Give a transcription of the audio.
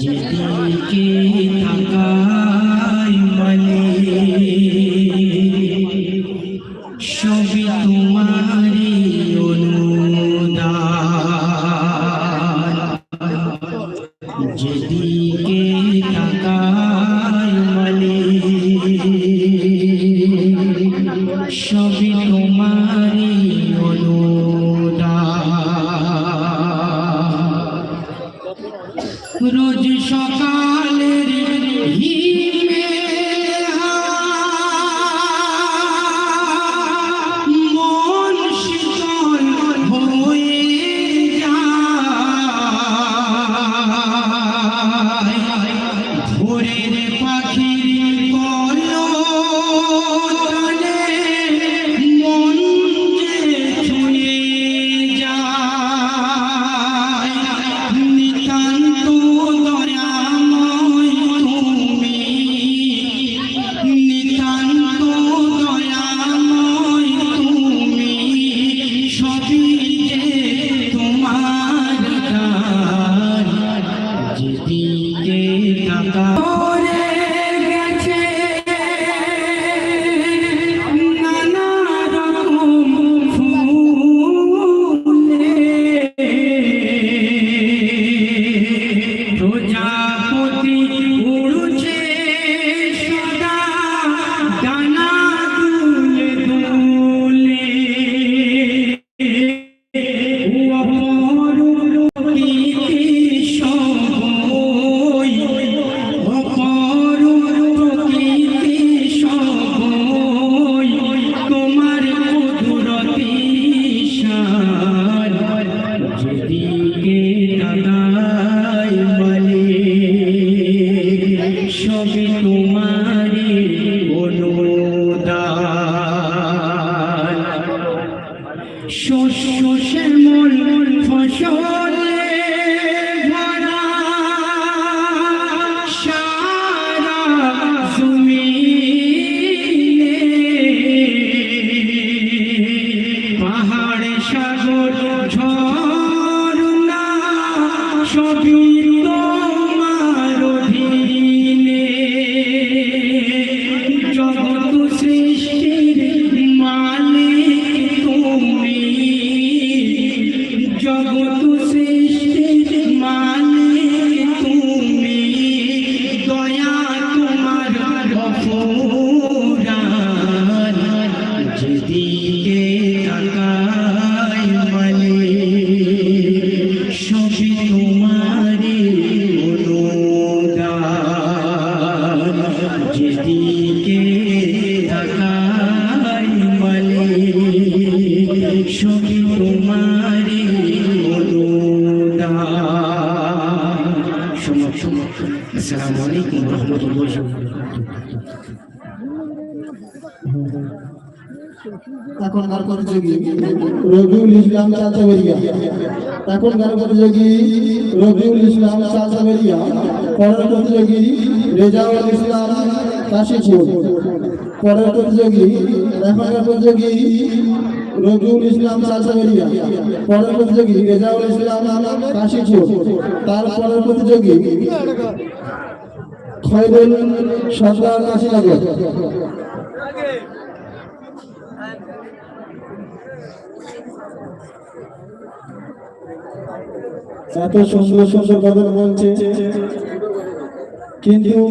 যেদিকে রোজ সকালের যেদিকে তাকাই মানে সবই তোমারই অনুদান। যেদিকে তাকাই মানে সবই তোমারই অনুদান। শোনো শোনো, আসসালামু আলাইকুম রহমতুল্লাহ এখনকার প্রতিযোগী রবিউল ইসলাম চাচাবেরিয়া। এখনকার প্রতিযোগী রবিউল ইসলাম চাচাবেরিয়া। পরের প্রতিযোগী রেজাউল ইসলাম কাশীপুর। পরের প্রতিযোগী এখনকার প্রতিযোগী রবিউল ইসলাম চাচাবেরিয়া। পরের প্রতিযোগী রেজাউল ইসলাম কাশীপুর। তার পরের প্রতিযোগী সরকার কাশীনগর। এত সুন্দর সুন্দর কথা বলছে কিন্তু